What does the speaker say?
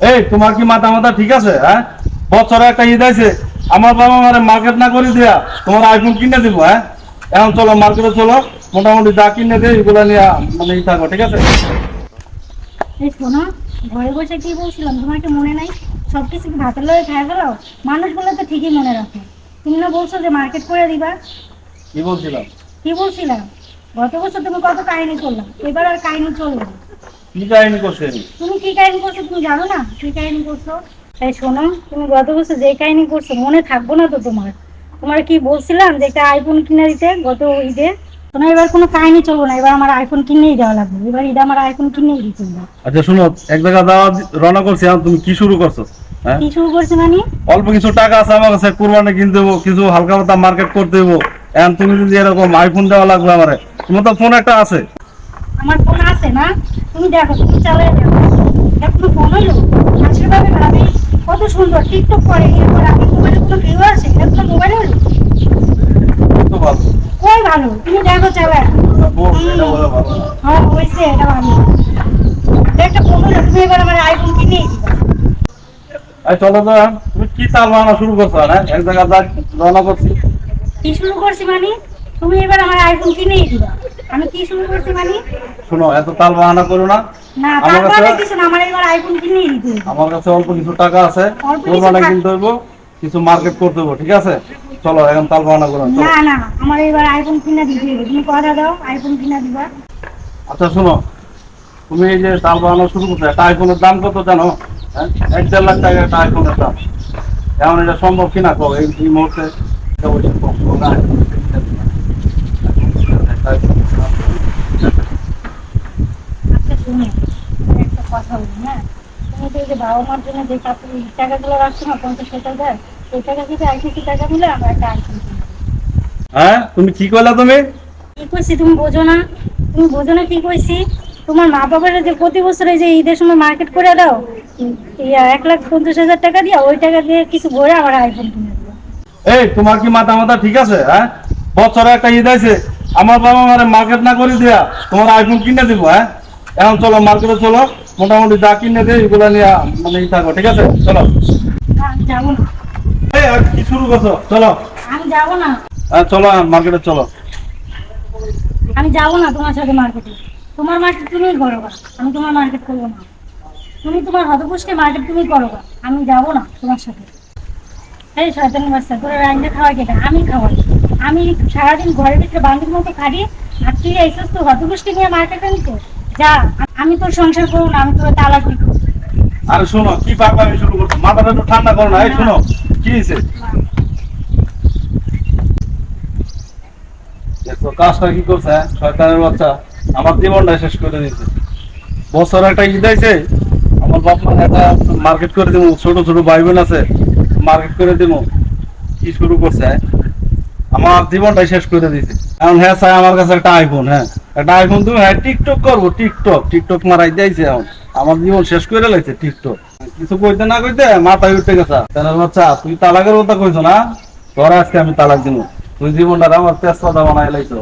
এই তোমার কি মাথা মাথা ঠিক আছে হ্যাঁ? বছরে একটা ঈদ আছে আমার বাবা মারে মার্কেট না করে দিয়া তোমার আইফোন কিনে দিব হ্যাঁ? এখন চলো মার্কেটে চলো মোটামুটি যা কিনে দেয় এগুলো নিয়ে মানে ই থাকো ঠিক আছে? এই শোনো ঘরে বসে কি বলছিলাম? তোমার কি মনে নাই? সব কিছু কি ভাতের লয়ে খাই ফেলাও মানুষ বলে তো ঠিকই মনে রাখো। তুমি না বলছো যে মার্কেট করে দিবা? কি বলছিলাম? কি বলছিলাম? গত বছর তুমি কত কাহিনী করলাম এবার আর কাহিনী চলবে না। কি কাহিনী করছে? তুমি কি কাহিনী করছ তুমি জানো না? কি কাহিনী করছ? এই শোনো তুমি গত বছর যে কাহিনী করছ মনে থাকব না তো তোমার। তোমার কি বলছিলাম যে একটা আইফোন কিনে দিতে গত ঈদে? এবার কোনো কাহিনী চলবো না এবার আমার আইফোন কিনেই দেওয়া লাগবে। এবার ঈদে আমার আইফোন কিনেই দিতে আচ্ছা শুনো এক জায়গা যাওয়া রওনা করছি তুমি কি শুরু করছ? হ্যাঁ? কি শুরু করছে মানে? অল্প কিছু টাকা আছে আমার কাছে কোরবানি কিনতে দেবো কিছু হালকা পাতা মার্কেট করতে দেবো এখন তুমি যদি এরকম আইফোন দেওয়া লাগবে আমারে তোমার তো ফোন একটা আছে। আমার ফোন আছে না? তুমি দেখো তুমি চালাই দেখো। এখনও ফোন হইল হাসির ভাবে। কত সুন্দর টিকটক করে এরপর আমি মোবাইলে কোনো ভিউ আছে? এখনও মোবাইল ভালো কই ভালো? তুমি দেখো চালাই না। হ্যাঁ হয়েছে এটা ভালো। একটা ফোন হইল তুমি এবার আমার আইফোন দিবা। চলো তো। তুমি কি তাল বানানো শুরু করছ? হ্যাঁ এক জায়গা রওনা করছি। কি শুরু করছি মানে? তুমি এবার আমার আইফোন কিনেই দিবা। আমি কি শুরু করছি মানে? শোনো এত তাল বাহানা করো না। না আমার কাছে- কিছু না আমার এবার আইফোন কিনেই দিতে আমার কাছে অল্প কিছু টাকা আছে কিছু টাকা- কিনতে হইব কিছু মার্কেট করতে হইব ঠিক আছে? চলো এখন তাল বাহানা করো না, না আমার এবার আইফোন কিনে দিতে হবে। তুমি কথা দাও আইফোন কিনে দিবা। আচ্ছা শোনো তুমি এই যে তাল বানানো শুরু করছ একটা আইফোনের দাম কত জানো? হ্যাঁ? এক দেড় লাখ টাকা একটা আইফোনের দাম। এখন এটা সম্ভব কিনা? কো এই মুহূর্তে এটা ওই যে কম, কম না। একটা iPhone এর দাম। আচ্ছা শুনো একটা কথা বলি হ্যাঁ? তুমি তো এই যে বাবা মার জন্য যে কাপড় টাকাগুলো রাখছো না পঞ্চাশ হাজার ওই টাকা থেকে আর টাকা মিলে আমরা একটা আইফোন হ্যাঁ? তুমি কি করলা তুমি? কি কইছি তুমি বোঝো না? তুমি বোঝো না কি কইছি? তোমার মা বাবার যে প্রতি বছর এই যে ঈদের সময় মার্কেট করে দাও এক লাখ পঞ্চাশ হাজার টাকা দিয়া ওই টাকা দিয়ে কিছু ভরে আমার আইফোন কিনে দেবো এই তোমার কি মাথা মাথা ঠিক আছে হ্যাঁ? বছরে একটা ঈদ আছে আমার বাবা মারে মার্কেট না করে দিয়া তোমার আইফোন কিনে দিব হ্যাঁ? এখন চলো মার্কেটে চলো মোটামুটি যা কিনে দেয় এগুলো নিয়ে মানে ই থাকো ঠিক আছে? চলো। না, আমি যাব না। এই আর কি শুরু করছ? চলো। আমি যাব না। হ্যাঁ চলো মার্কেটে চলো। আমি যাব না তোমার সাথে মার্কেটে তোমার মার্কেট তুমি করো। আমি তোমার মার্কেট করব না। তুমি তোমার হতপুষ্টে মার্কেট তুমি করো। আমি যাব না তোমার সাথে। এই শয়তানি বাচ্চা তোরা রান্না খাওয়া কেটে আমি খাওয়াই আমি সারাদিন ঘরের ভিতরে বান্ধব মতো খাটি আর তুই তো হতপুষ্টি নিয়ে মার্কেটে নিতে যা, আমি তোর সংসার করব না, আমি তোর তালাক দিব আরে শোনো, কি পাগলামি শুরু করছ? মাথাটা একটু ঠান্ডা করো না, এই শোনো, কি হয়েছে? কি করছে হ্যাঁ? শয়তানের বাচ্চা, আমার জীবনটা শেষ করে দিয়েছে। বছর একটা ঈদ আছে আমার বাপ মা একটা মার্কেট করে দিব ছোট ছোট ভাই বোন আছে মার্কেট করে দিব কি শুরু করছে হ্যাঁ? আমার জীবনটাই শেষ করে দিয়েছে। এখন হ্যাঁ স্যার, আমার কাছে একটা আইফোন হ্যাঁ। একটা আইফোন তুমি হ্যাঁ টিকটক করব টিকটক টিকটক মারাই দিয়েছে এখন। আমার জীবন শেষ করে লাগছে টিকটক কিছু কইতে না কইতে মাথায় উঠে গেছে। তাহলে বাচ্চা তুই তালাকের কথা কইছো না? তোর আজকে আমি তালাক দিব। তুই জীবনটা আমার তেজপাতা বানাই লাইছো।